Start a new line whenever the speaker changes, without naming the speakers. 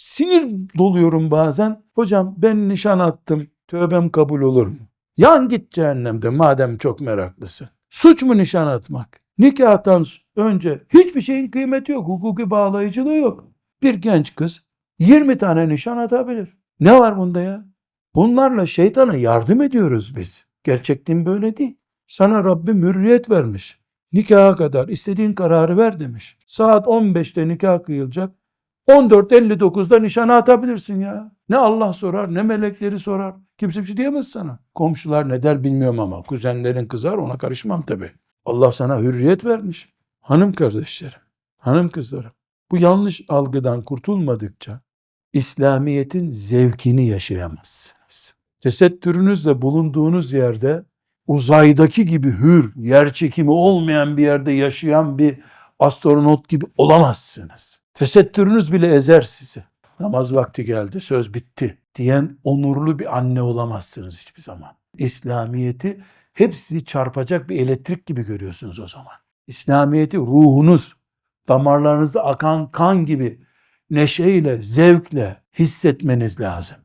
sinir doluyorum bazen. Hocam ben nişan attım. Tövbem kabul olur mu? Yan git cehennemde madem çok meraklısın. Suç mu nişan atmak? Nikahtan önce hiçbir şeyin kıymeti yok. Hukuki bağlayıcılığı yok. Bir genç kız 20 tane nişan atabilir. Ne var bunda ya? Bunlarla şeytana yardım ediyoruz biz. Gerçek din böyle değil. Sana Rabbim hürriyet vermiş. Nikaha kadar istediğin kararı ver demiş. Saat 15'te nikah kıyılacak. 14.59'da nişana atabilirsin ya. Ne Allah sorar ne melekleri sorar. Kimse bir şey diyemez sana. Komşular ne der bilmiyorum ama. Kuzenlerin kızar ona karışmam tabii. Allah sana hürriyet vermiş. Hanım kardeşlerim, hanım kızlarım. Bu yanlış algıdan kurtulmadıkça İslamiyet'in zevkini yaşayamazsınız. Tesettürünüzle bulunduğunuz yerde uzaydaki gibi hür, yer çekimi olmayan bir yerde yaşayan bir astronot gibi olamazsınız. Tesettürünüz bile ezer sizi. Namaz vakti geldi, söz bitti diyen onurlu bir anne olamazsınız hiçbir zaman. İslamiyeti hep sizi çarpacak bir elektrik gibi görüyorsunuz o zaman. İslamiyeti ruhunuz, damarlarınızda akan kan gibi neşeyle, zevkle hissetmeniz lazım.